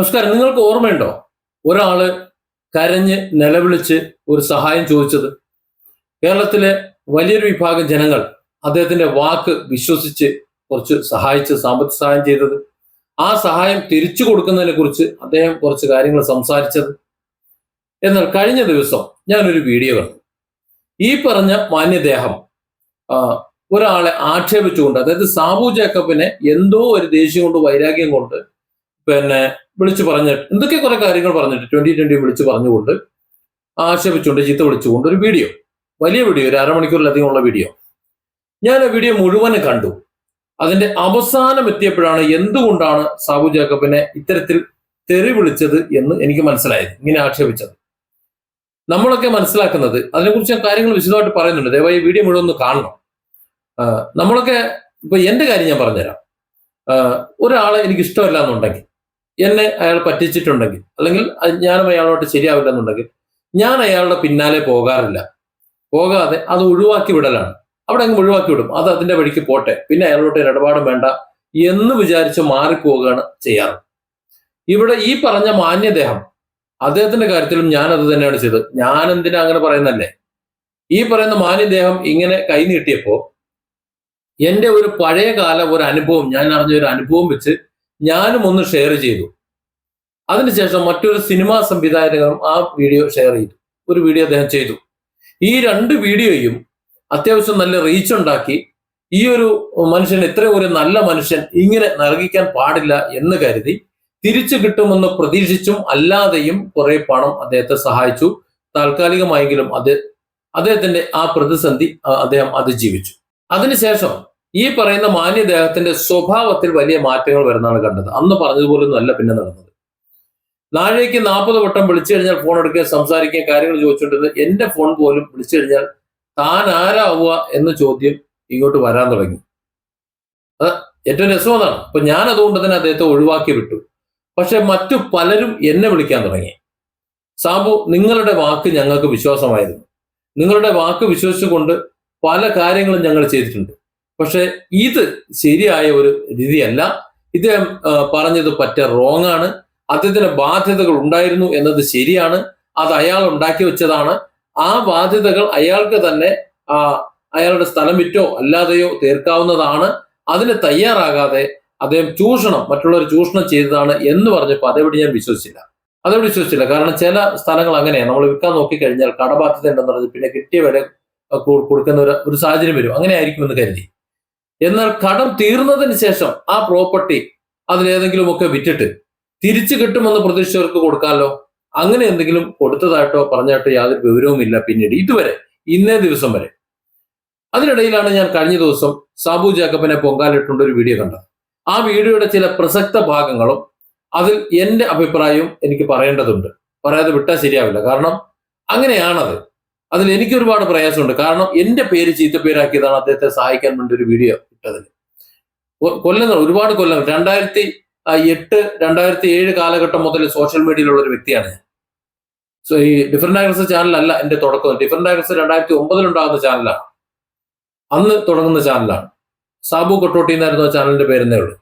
നമസ്കാരം നിങ്ങൾക്ക് ഓർമ്മയുണ്ടോ? ഒരാൾ കരഞ്ഞ് നിലവിളിച്ച് ഒരു സഹായം ചോദിച്ചത്. കേരളത്തിലെ വലിയൊരു വിഭാഗം ജനങ്ങൾ അദ്ദേഹത്തിന്റെ വാക്ക് വിശ്വസിച്ച് കുറച്ച് സഹായിച്ച് സാമ്പത്തിക സഹായം ചെയ്തത്. ആ സഹായം തിരിച്ചു കൊടുക്കുന്നതിനെ കുറിച്ച് അദ്ദേഹം കുറച്ച് കാര്യങ്ങൾ സംസാരിച്ചത്. എന്നാൽ കഴിഞ്ഞ ദിവസം ഞാനൊരു വീഡിയോ കണ്ടു. ഈ പറഞ്ഞ മാന്യദേഹം ഒരാളെ ആക്ഷേപിച്ചുകൊണ്ട് അതായത് സാബു ജേക്കബിനെ എന്തോ ഒരു ദേഷ്യം കൊണ്ട് വൈരാഗ്യം കൊണ്ട് പിന്നെ വിളിച്ചു പറഞ്ഞ എന്തൊക്കെ കുറെ കാര്യങ്ങൾ പറഞ്ഞിട്ട് ട്വന്റി ട്വന്റി വിളിച്ചു പറഞ്ഞുകൊണ്ട് ആക്ഷേപിച്ചുകൊണ്ട് ചീത്ത വിളിച്ചുകൊണ്ട് ഒരു വീഡിയോ വലിയ വീഡിയോ ഒരു അരമണിക്കൂറിലധികം ഉള്ള വീഡിയോ ഞാൻ ആ വീഡിയോ മുഴുവനും കണ്ടു. അതിന്റെ അവസാനം എത്തിയപ്പോഴാണ് എന്തുകൊണ്ടാണ് സാബു ജേക്കബിനെ ഇത്തരത്തിൽ തെറി വിളിച്ചത് എന്ന് എനിക്ക് മനസ്സിലായത് ഇങ്ങനെ ആക്ഷേപിച്ചത്. നമ്മളൊക്കെ മനസ്സിലാക്കുന്നത് അതിനെക്കുറിച്ച് ഞാൻ കാര്യങ്ങൾ വിശദമായിട്ട് പറയുന്നുണ്ട്. ദയവായി വീഡിയോ മുഴുവൻ ഒന്ന് കാണണം. നമ്മളൊക്കെ ഇപ്പൊ എന്റെ കാര്യം ഞാൻ പറഞ്ഞുതരാം. ഒരാളെ എനിക്ക് ഇഷ്ടമല്ല എന്നുണ്ടെങ്കിൽ എന്നെ അയാൾ പറ്റിച്ചിട്ടുണ്ടെങ്കിൽ അല്ലെങ്കിൽ ഞാനും അയാളോട്ട് ശരിയാവില്ല എന്നുണ്ടെങ്കിൽ ഞാൻ അയാളുടെ പിന്നാലെ പോകാറില്ല. പോകാതെ അത് ഒഴിവാക്കി വിടലാണ്. അവിടെ അങ്ങ് ഒഴിവാക്കി വിടും. അത് അതിന്റെ വഴിക്ക് പോട്ടെ. പിന്നെ അയാളോട്ട് ഇടപാടും വേണ്ട എന്ന് വിചാരിച്ച് മാറിപ്പോവുകയാണ് ചെയ്യാറ്. ഇവിടെ ഈ പറഞ്ഞ മാന്യദേഹം അദ്ദേഹത്തിന്റെ കാര്യത്തിലും ഞാൻ അത് തന്നെയാണ് ചെയ്തത്. ഞാൻ എന്തിനാ അങ്ങനെ പറയുന്നല്ലേ? ഈ പറയുന്ന മാന്യദേഹം ഇങ്ങനെ കൈ എന്റെ ഒരു പഴയകാല ഒരു അനുഭവം ഞാൻ അറിഞ്ഞ ഒരു അനുഭവം വെച്ച് ഞാനും ഒന്ന് ഷെയർ ചെയ്തു. അതിനുശേഷം മറ്റൊരു സിനിമാ സംവിധായകനും ആ വീഡിയോ ഷെയർ ചെയ്തു. ഒരു വീഡിയോ അദ്ദേഹം ചെയ്തു. ഈ രണ്ട് വീഡിയോയും അത്യാവശ്യം നല്ല റീച്ച് ഉണ്ടാക്കി. ഈ ഒരു മനുഷ്യൻ ഇത്രയും ഒരു നല്ല മനുഷ്യൻ ഇങ്ങനെ നൽകിക്കാൻ പാടില്ല എന്ന് കരുതി തിരിച്ചു കിട്ടുമെന്ന് പ്രതീക്ഷിച്ചും അല്ലാതെയും കുറെ പണം അദ്ദേഹത്തെ സഹായിച്ചു. താൽക്കാലികമായെങ്കിലും അത് അദ്ദേഹത്തിന്റെ ആ പ്രതിസന്ധി അദ്ദേഹം അതിജീവിച്ചു. അതിനുശേഷം ഈ പറയുന്ന മാന്യദേഹത്തിന്റെ സ്വഭാവത്തിൽ വലിയ മാറ്റങ്ങൾ വരുന്നതാണ് കണ്ടത്. അന്ന് പറഞ്ഞതുപോലൊന്നും അല്ല പിന്നെ നടന്നത്. നാഴേക്ക് നാൽപ്പത് വട്ടം വിളിച്ചു കഴിഞ്ഞാൽ ഫോൺ എടുക്കുക സംസാരിക്കുക കാര്യങ്ങൾ ചോദിച്ചുകൊണ്ടിരുന്നത് എന്റെ ഫോൺ പോലും വിളിച്ചു കഴിഞ്ഞാൽ താൻ ആരാവുക എന്ന ചോദ്യം ഇങ്ങോട്ട് വരാൻ തുടങ്ങി. അത് ഏറ്റവും രസം അതാണ് അപ്പൊ ഞാൻ അതുകൊണ്ട് തന്നെ അദ്ദേഹത്തെ ഒഴിവാക്കി വിട്ടു. പക്ഷെ മറ്റു പലരും എന്നെ വിളിക്കാൻ തുടങ്ങി. സാബു നിങ്ങളുടെ വാക്ക് ഞങ്ങൾക്ക് വിശ്വാസമായിരുന്നു. നിങ്ങളുടെ വാക്ക് വിശ്വസിച്ചുകൊണ്ട് പല കാര്യങ്ങളും ഞങ്ങൾ ചെയ്തിട്ടുണ്ട്. പക്ഷെ ഇത് ശരിയായ ഒരു രീതിയല്ല. ഇദ്ദേഹം പറഞ്ഞത് പറ്റ റോങ് ആണ്. അദ്ദേഹത്തിന് ബാധ്യതകൾ ഉണ്ടായിരുന്നു എന്നത് ശരിയാണ്. അത് അയാൾ ഉണ്ടാക്കി വെച്ചതാണ്. ആ ബാധ്യതകൾ അയാൾക്ക് തന്നെ അയാളുടെ സ്ഥലം വിറ്റോ അല്ലാതെയോ തീർക്കാവുന്നതാണ്. അതിന് തയ്യാറാകാതെ അദ്ദേഹം ചൂഷണം മറ്റുള്ളവർ ചൂഷണം ചെയ്തതാണ് എന്ന് പറഞ്ഞപ്പോൾ അതേപടി ഞാൻ വിശ്വസിച്ചില്ല. അതേപടി വിശ്വസിച്ചില്ല. കാരണം ചില സ്ഥലങ്ങൾ അങ്ങനെയാണ് നമ്മൾ വിൽക്കാൻ നോക്കിക്കഴിഞ്ഞാൽ കടബാധ്യത ഉണ്ടെന്ന് പറഞ്ഞ് പിന്നെ കിട്ടിയ കൊടുക്കുന്ന ഒരു ഒരു സാഹചര്യം വരും. അങ്ങനെ ആയിരിക്കും എന്ന് കരുതി. എന്നാൽ കടം തീർന്നതിന് ശേഷം ആ പ്രോപ്പർട്ടി അതിലേതെങ്കിലുമൊക്കെ വിറ്റിട്ട് തിരിച്ചു കിട്ടുമെന്ന് പ്രതീക്ഷിച്ചവർക്ക് കൊടുക്കാമല്ലോ അങ്ങനെ എന്തെങ്കിലും കൊടുത്തതായിട്ടോ പറഞ്ഞായിട്ടോ യാതൊരു വിവരവുമില്ല പിന്നീട് ഇതുവരെ ഇന്നേ ദിവസം വരെ. അതിനിടയിലാണ് ഞാൻ കഴിഞ്ഞ ദിവസം സാബു ജാക്കബിനെ പൊങ്കാലിട്ടുകൊണ്ട് ഒരു വീഡിയോ കണ്ടത്. ആ വീഡിയോയുടെ ചില പ്രസക്ത ഭാഗങ്ങളും അതിൽ എന്റെ അഭിപ്രായവും എനിക്ക് പറയേണ്ടതുണ്ട്. പറയാതെ വിട്ടാൽ ശരിയാവില്ല. കാരണം അങ്ങനെയാണത്. അതിൽ എനിക്ക് ഒരുപാട് പ്രയാസമുണ്ട്. കാരണം എന്റെ പേര് ചീത്തപ്പേരാക്കിയതാണ് അദ്ദേഹത്തെ സഹായിക്കാൻ വേണ്ടി ഒരു വീഡിയോ ഇട്ടതിൽ കൊ- കൊല്ലങ്ങൾ ഒരുപാട് കൊല്ലങ്ങൾ. രണ്ടായിരത്തി എട്ട് രണ്ടായിരത്തി ഏഴ് കാലഘട്ടം മുതൽ സോഷ്യൽ മീഡിയയിലുള്ള ഒരു വ്യക്തിയാണ് ഞാൻ. സോ ഈ ഡിഫറെന്റ് ആംഗിൾസ് ചാനലല്ല എന്റെ തുടക്കം. ഡിഫറെന്റ് ആംഗിൾസ് രണ്ടായിരത്തി ഒമ്പതിലുണ്ടാകുന്ന ചാനലാണ് അന്ന് തുടങ്ങുന്ന ചാനലാണ് സാബു കൊട്ടോട്ടി എന്നായിരുന്നു ആ ചാനലിന്റെ പേരെന്നേ ഉള്ളൂ.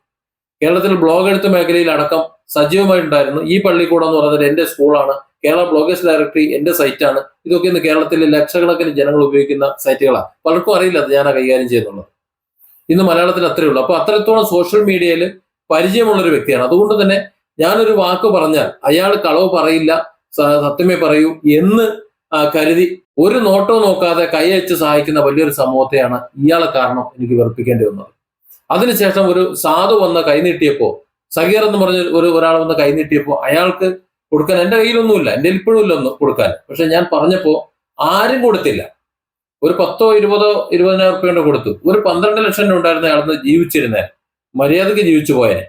കേരളത്തിൽ ബ്ലോഗ് എഴുത്ത് മേഖലയിൽ അടക്കം സജീവമായിട്ടുണ്ടായിരുന്നു. ഈ പള്ളിക്കൂടം എന്ന് പറയുന്നത് എന്റെ സ്കൂളാണ് കേരള ബ്ലോഗേഴ്സ് ഡയറക്ടറി എന്റെ സൈറ്റാണ് ഇതൊക്കെ ഇന്ന് കേരളത്തിലെ ലക്ഷക്കണക്കിന് ജനങ്ങൾ ഉപയോഗിക്കുന്ന സൈറ്റുകളാണ് പലർക്കും അറിയില്ല അത് ഞാൻ കൈകാര്യം ചെയ്യുന്നുള്ളത്. ഇന്ന് മലയാളത്തിൽ അത്രയേ ഉള്ളൂ. അപ്പൊ അത്രത്തോളം സോഷ്യൽ മീഡിയയിൽ പരിചയമുള്ള ഒരു വ്യക്തിയാണ്. അതുകൊണ്ട് തന്നെ ഞാനൊരു വാക്ക് പറഞ്ഞാൽ അയാൾ കളവ് പറയില്ല സത്യമേ പറയൂ എന്ന് കരുതി ഒരു നോട്ടോ നോക്കാതെ കൈയച്ച് സഹായിക്കുന്ന വലിയൊരു സമൂഹത്തെയാണ് ഇയാളെ കാരണം എനിക്ക് വെറുപ്പിക്കേണ്ടി വന്നത്. അതിനുശേഷം ഒരു സാധു വന്ന് കൈനീട്ടിയപ്പോ സഗീർ എന്ന് പറഞ്ഞ ഒരു ഒരാൾ വന്ന് കൈനീട്ടിയപ്പോ അയാൾക്ക് കൊടുക്കാൻ എന്റെ കയ്യിലൊന്നുമില്ല എന്റെ ഇപ്പോഴും ഇല്ല ഒന്നും കൊടുക്കാൻ. പക്ഷെ ഞാൻ പറഞ്ഞപ്പോ ആരും കൊടുത്തില്ല. ഒരു പത്തോ ഇരുപതോ ഇരുപതിനായിരം റുപ്യ കൊടുത്തു. ഒരു പന്ത്രണ്ട് ലക്ഷം രൂപ ഉണ്ടായിരുന്ന ആളെന്ന് ജീവിച്ചിരുന്നേ മര്യാദയ്ക്ക് ജീവിച്ചു പോയേ.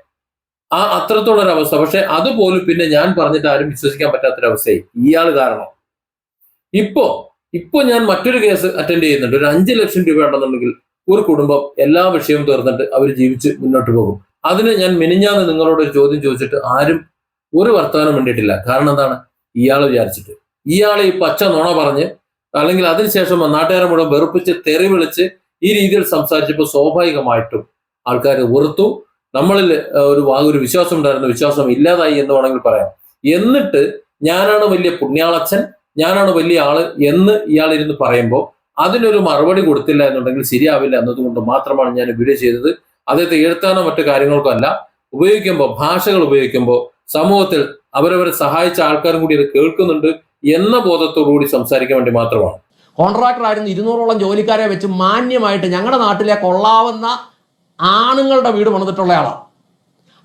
ആ അത്രത്തോളം ഒരു അവസ്ഥ പക്ഷെ അതുപോലും പിന്നെ ഞാൻ പറഞ്ഞിട്ട് ആരും വിശ്വസിക്കാൻ പറ്റാത്തൊരവസ്ഥയായി. ഇയാൾ കാരണം. ഇപ്പോ ഇപ്പോ ഞാൻ മറ്റൊരു കേസ് അറ്റൻഡ് ചെയ്യുന്നുണ്ട്. ഒരു അഞ്ച് ലക്ഷം രൂപ ഉണ്ടെന്നുണ്ടെങ്കിൽ ഒരു കുടുംബം എല്ലാ വിഷയവും തീർന്നിട്ട് അവർ ജീവിച്ച് മുന്നോട്ട് പോകും. അതിന് ഞാൻ മിനിഞ്ഞാന്ന് നിങ്ങളോട് ഒരു ചോദ്യം ചോദിച്ചിട്ട് ആരും ഒരു വർത്തമാനം വേണ്ടിയിട്ടില്ല കാരണം എന്താണ്? ഇയാൾ വിചാരിച്ചിട്ട്. ഇയാളെ ഈ പച്ച നുണ പറഞ്ഞ് അല്ലെങ്കിൽ അതിനുശേഷം നാട്ടുകാരെ മുഴുവൻ വെറുപ്പിച്ച് തെറി വിളിച്ച് ഈ രീതിയിൽ സംസാരിച്ചപ്പോൾ സ്വാഭാവികമായിട്ടും ആൾക്കാർ വെറുത്തു നമ്മളിൽ ഒരു ഒരു വിശ്വാസം ഉണ്ടായിരുന്നു വിശ്വാസം ഇല്ലാതായി എന്ന് വേണമെങ്കിൽ പറയാം. എന്നിട്ട് ഞാനാണ് വലിയ പുണ്യാളച്ചൻ ഞാനാണ് വലിയ ആൾ എന്ന് ഇയാൾ ഇരുന്ന് പറയുമ്പോൾ അതിനൊരു മറുപടി കൊടുത്തില്ല എന്നുണ്ടെങ്കിൽ ശരിയാവില്ല എന്നതുകൊണ്ട് മാത്രമാണ് ഞാൻ വീഡിയോ ചെയ്തത്. അദ്ദേഹത്തെ എഴുത്താനോ മറ്റു കാര്യങ്ങൾക്കോ അല്ല ഉപയോഗിക്കുമ്പോൾ ഭാഷകൾ ഉപയോഗിക്കുമ്പോൾ സമൂഹത്തിൽ അവരവരെ സഹായിച്ച ആൾക്കാരും കൂടി ഇത് കേൾക്കുന്നുണ്ട് എന്ന ബോധത്തോടു കൂടി സംസാരിക്കാൻ വേണ്ടി മാത്രമാണ്. കോൺട്രാക്ടർ ആയിരുന്നു ഇരുന്നൂറോളം ജോലിക്കാരെ വെച്ച് മാന്യമായിട്ട് ഞങ്ങളുടെ നാട്ടിലെ കൊള്ളാവുന്ന ആണുങ്ങളുടെ വീട് പണിതിട്ടുള്ള ആളാണ്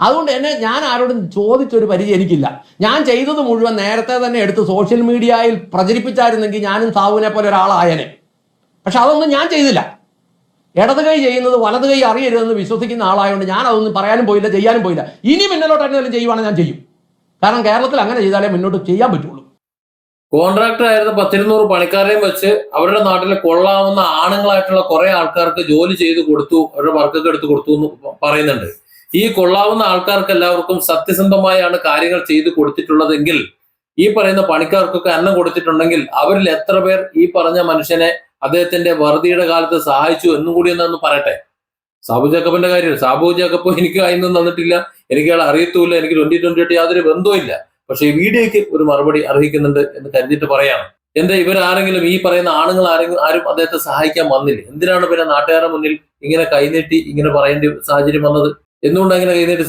അതുകൊണ്ട് എന്നെ ഞാൻ ആരോടും ചോദിച്ചൊരു പരിചയം എനിക്കില്ല. ഞാൻ ചെയ്തത് മുഴുവൻ നേരത്തെ തന്നെ എടുത്ത് സോഷ്യൽ മീഡിയയിൽ പ്രചരിപ്പിച്ചായിരുന്നെങ്കിൽ ഞാനും സാവുവിനെ പോലെ ഒരാളായനെ. പക്ഷെ അതൊന്നും ഞാൻ ചെയ്തില്ല. ഇടത് കൈ ചെയ്യുന്നത് വലത് കൈ അറിയരുതെന്ന് വിശ്വസിക്കുന്ന ആളായതുകൊണ്ട് ഞാൻ അതൊന്നും പറയാനും പോയില്ല ചെയ്യാനും പോയില്ല. ഇനി മുന്നിലോട്ട് എന്തെങ്കിലും ചെയ്യുവാണെങ്കിൽ ഞാൻ ചെയ്യും. കാരണം കേരളത്തിൽ അങ്ങനെ ചെയ്താലേ മുന്നോട്ട് ചെയ്യാൻ പറ്റുള്ളൂ. കോൺട്രാക്ടർ ആയിരുന്ന പത്തിരുന്നൂറ് പണിക്കാരെയും വെച്ച് അവരുടെ നാട്ടിലെ കൊള്ളാവുന്ന ആണുങ്ങളായിട്ടുള്ള കുറെ ആൾക്കാർക്ക് ജോലി ചെയ്ത് കൊടുത്തു അവരുടെ വർക്കൊക്കെ എടുത്തു കൊടുത്തു എന്ന് പറയുന്നുണ്ട്. ഈ കൊള്ളാവുന്ന ആൾക്കാർക്ക് എല്ലാവർക്കും സത്യസന്ധമായാണ് കാര്യങ്ങൾ ചെയ്തു കൊടുത്തിട്ടുള്ളതെങ്കിൽ ഈ പറയുന്ന പണിക്കാർക്കൊക്കെ അന്നം കൊടുത്തിട്ടുണ്ടെങ്കിൽ അവരിൽ എത്ര പേർ ഈ പറഞ്ഞ മനുഷ്യനെ അദ്ദേഹത്തിന്റെ വറുതിയുടെ കാലത്ത് സഹായിച്ചു എന്നും കൂടി എന്നൊന്ന് പറയട്ടെ. സാബു ജേക്കബിന്റെ കാര്യം സാബു ജേക്കബ് എനിക്ക് അതിനൊന്നും തന്നിട്ടില്ല എനിക്ക് അയാൾ അറിയത്തുമില്ല എനിക്ക് ട്വന്റി ട്വന്റി ആയിട്ട് യാതൊരു ബന്ധവും ഇല്ല പക്ഷെ ഈ വീഡിയോയ്ക്ക് ഒരു മറുപടി അർഹിക്കുന്നുണ്ട് എന്ന് കരുതിയിട്ട് പറയാണ് എന്താ ഇവരാരെങ്കിലും ഈ പറയുന്ന ആണുങ്ങൾ ആരെങ്കിലും ആരും അദ്ദേഹത്തെ സഹായിക്കാൻ വന്നില്ല? എന്തിനാണ് പിന്നെ നാട്ടുകാരുടെ മുന്നിൽ ഇങ്ങനെ കൈനീട്ടി ഇങ്ങനെ പറയേണ്ട സാഹചര്യം വന്നത്? എന്തുകൊണ്ട് അങ്ങനെ കൈനീട്ടി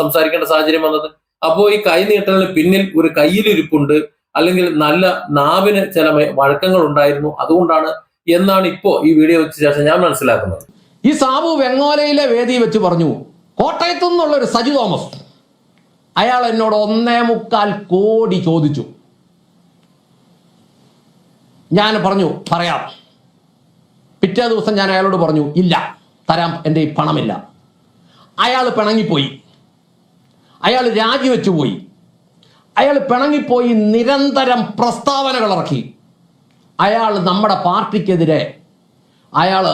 സംസാരിക്കേണ്ട സാഹചര്യം വന്നത്? അപ്പോൾ ഈ കൈനീട്ടലിന് പിന്നിൽ ഒരു കയ്യിലിരിപ്പുണ്ട് അല്ലെങ്കിൽ നല്ല നാവിന് ചില വഴക്കങ്ങൾ ഉണ്ടായിരുന്നു. അതുകൊണ്ടാണ് എന്നാണ് ഇപ്പോ ഈ വീഡിയോ വെച്ച ശേഷം ഞാൻ മനസ്സിലാക്കുന്നത്. ഈ സാബു വെങ്ങോലയിലെ വേദി വെച്ച് പറഞ്ഞു കോട്ടയത്തു നിന്നുള്ള ഒരു സജി തോമസ്. അയാൾ എന്നോട് ഒന്നേ മുക്കാൽ കോടി ചോദിച്ചു. ഞാൻ പറഞ്ഞു പറയാം. പിറ്റേ ദിവസം ഞാൻ അയാളോട് പറഞ്ഞു ഇല്ല തരാം എന്റെ ഈ പണമില്ല. അയാൾ പിണങ്ങിപ്പോയി. അയാൾ രാജിവെച്ചു പോയി. അയാൾ പിണങ്ങിപ്പോയി നിരന്തരം പ്രസ്താവനകൾ ഇറക്കി. അയാൾ നമ്മുടെ പാർട്ടിക്കെതിരെ അയാൾ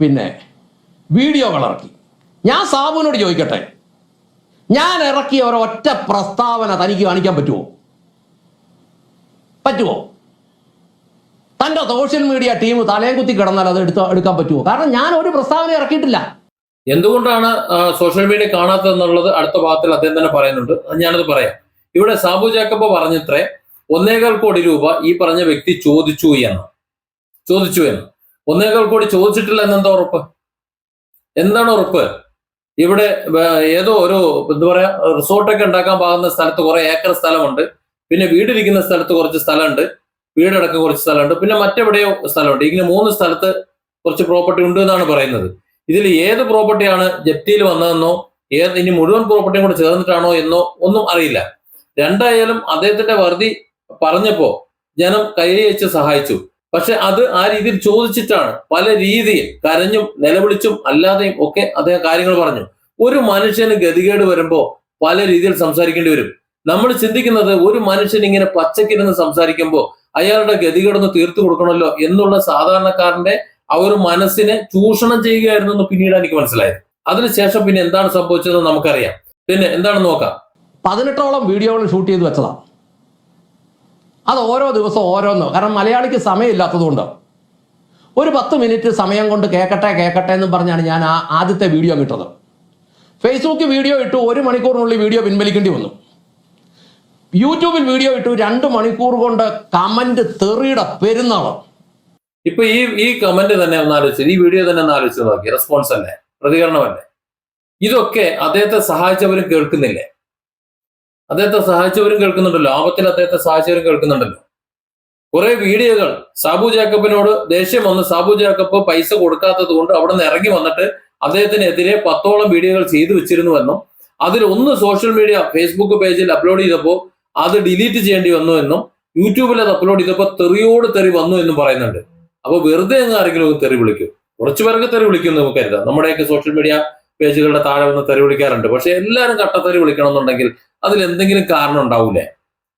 പിന്നെ വീഡിയോകൾ ഇറക്കി. ഞാൻ സാബുവിനോട് ചോദിക്കട്ടെ ഞാൻ ഇറക്കിയ ഒരൊറ്റ പ്രസ്താവന തനിക്ക് കാണിക്കാൻ പറ്റുമോ? പറ്റുമോ? തന്റെ സോഷ്യൽ മീഡിയ ടീം തലയും കുത്തി കിടന്നാൽ അത് എടുത്ത് എടുക്കാൻ പറ്റുമോ? കാരണം ഞാൻ ഒരു പ്രസ്താവന ഇറക്കിയിട്ടില്ല. എന്തുകൊണ്ടാണ് സോഷ്യൽ മീഡിയ കാണാത്തതെന്നുള്ളത് അടുത്ത ഭാഗത്തിൽ അദ്ദേഹം തന്നെ പറയുന്നുണ്ട്. ഞാനത് പറയാം. ഇവിടെ സാബു ജാക്കബ് പറഞ്ഞത്രേ ഒന്നേകാൽ കോടി രൂപ ഈ പറഞ്ഞ വ്യക്തി ചോദിച്ചു എന്ന്. ചോദിച്ചു എന്ന്. ഒന്നേകാൽ കോടി ചോദിച്ചിട്ടില്ല എന്നെന്താ ഉറപ്പ്? എന്താണ് ഉറപ്പ്? ഇവിടെ ഏതോ ഒരു എന്താ പറയാ റിസോർട്ടൊക്കെ ഉണ്ടാക്കാൻ പാകുന്ന സ്ഥലത്ത് കുറെ ഏക്കർ സ്ഥലമുണ്ട്. പിന്നെ വീടിരിക്കുന്ന സ്ഥലത്ത് കുറച്ച് സ്ഥലമുണ്ട്. വീടടക്കം കുറച്ച് സ്ഥലമുണ്ട്. പിന്നെ മറ്റെവിടെയോ സ്ഥലമുണ്ട്. ഇങ്ങനെ മൂന്ന് സ്ഥലത്ത് കുറച്ച് പ്രോപ്പർട്ടി ഉണ്ട് എന്നാണ് പറയുന്നത്. ഇതിൽ ഏത് പ്രോപ്പർട്ടിയാണ് ജപ്തിയിൽ വന്നതെന്നോ ഏത് ഇനി മുഴുവൻ പ്രോപ്പർട്ടിയും കൂടെ ചേർന്നിട്ടാണോ എന്നോ ഒന്നും അറിയില്ല. രണ്ടായാലും അദ്ദേഹത്തിന്റെ വറുതി പറഞ്ഞപ്പോ ജനം കൈ വെച്ച് സഹായിച്ചു. പക്ഷെ അത് ആ രീതിയിൽ ചോദിച്ചിട്ടാണ് പല രീതിയിൽ കരഞ്ഞും നിലവിളിച്ചും അല്ലാതെയും ഒക്കെ അദ്ദേഹം കാര്യങ്ങൾ പറഞ്ഞു. ഒരു മനുഷ്യന് ഗതികേട് വരുമ്പോ പല രീതിയിൽ സംസാരിക്കേണ്ടി വരും. നമ്മൾ ചിന്തിക്കുന്നത് ഒരു മനുഷ്യൻ ഇങ്ങനെ പച്ചക്കിരുന്ന് സംസാരിക്കുമ്പോൾ അയാളുടെ ഗതികേടൊന്ന് തീർത്തു കൊടുക്കണമല്ലോ എന്നുള്ള സാധാരണക്കാരന്റെ ആ ഒരു മനസ്സിനെ ചൂഷണം ചെയ്യുകയായിരുന്നു എന്ന് പിന്നീട് എനിക്ക് മനസ്സിലായത്. അതിനുശേഷം പിന്നെ എന്താണ് സംഭവിച്ചതെന്ന് നമുക്കറിയാം. പിന്നെ എന്താണെന്ന് നോക്കാം. പതിനെട്ടോളം വീഡിയോകൾ ഷൂട്ട് ചെയ്ത് വെച്ചതാണ് അത് ഓരോ ദിവസവും ഓരോന്ന്. കാരണം മലയാളിക്ക് സമയമില്ലാത്തതുകൊണ്ട്. ഒരു പത്ത് മിനിറ്റ് സമയം കൊണ്ട് കേൾക്കട്ടെ കേൾക്കട്ടെ എന്ന് പറഞ്ഞാണ് ഞാൻ ആ ആദ്യത്തെ വീഡിയോ ഇട്ടത്. ഫേസ്ബുക്കിൽ വീഡിയോ ഇട്ടു ഒരു മണിക്കൂറിനുള്ളിൽ വീഡിയോ പിൻവലിക്കേണ്ടി വന്നു. യൂട്യൂബിൽ വീഡിയോ ഇട്ടു രണ്ട് മണിക്കൂർ കൊണ്ട് കമന്റ് തെറിയുടെ പെരുന്നാൾ. ഇപ്പൊ ഈ ഈ കമന്റ് തന്നെ ഒന്ന് ആലോചിച്ചത് ഈ വീഡിയോ തന്നെ ഒന്ന് ആലോചിച്ച് നോക്കി. റെസ്പോൺസ് അല്ലേ? പ്രതികരണമല്ലേ ഇതൊക്കെ അദ്ദേഹത്തെ സഹായിച്ചവരും കേൾക്കുന്നില്ലേ? അദ്ദേഹത്തെ സഹായിച്ചവരും കേൾക്കുന്നുണ്ടല്ലോ. ആപത്തിൽ അദ്ദേഹത്തെ സഹായിച്ചവരും കേൾക്കുന്നുണ്ടല്ലോ. കുറെ വീഡിയോകൾ. സാബു ജാക്കബിനോട് ദേഷ്യം വന്ന് സാബു ജാക്കബ് പൈസ കൊടുക്കാത്തത് കൊണ്ട് അവിടെ നിന്ന് ഇറങ്ങി വന്നിട്ട് അദ്ദേഹത്തിനെതിരെ പത്തോളം വീഡിയോകൾ ചെയ്തു വെച്ചിരുന്നുവെന്നും അതിൽ ഒന്ന് സോഷ്യൽ മീഡിയ ഫേസ്ബുക്ക് പേജിൽ അപ്ലോഡ് ചെയ്തപ്പോൾ അത് ഡിലീറ്റ് ചെയ്യേണ്ടി വന്നു എന്നും യൂട്യൂബിൽ അത് അപ്ലോഡ് ചെയ്തപ്പോൾ തെറിയോട് തെറി വന്നു എന്നും പറയുന്നുണ്ട്. അപ്പൊ വെറുതെ അങ്ങ് ആരെങ്കിലും തെറി വിളിക്കും. കുറച്ചു പേർക്ക് തെറി വിളിക്കും നമുക്ക് കരുതാം. നമ്മുടെയൊക്കെ സോഷ്യൽ മീഡിയ പേജുകളുടെ താഴെ വന്ന് തെറി വിളിക്കാറുണ്ട്. പക്ഷെ എല്ലാവരും കട്ടത്തെറി വിളിക്കണം എന്നുണ്ടെങ്കിൽ അതിൽ എന്തെങ്കിലും കാരണം ഉണ്ടാവൂലേ?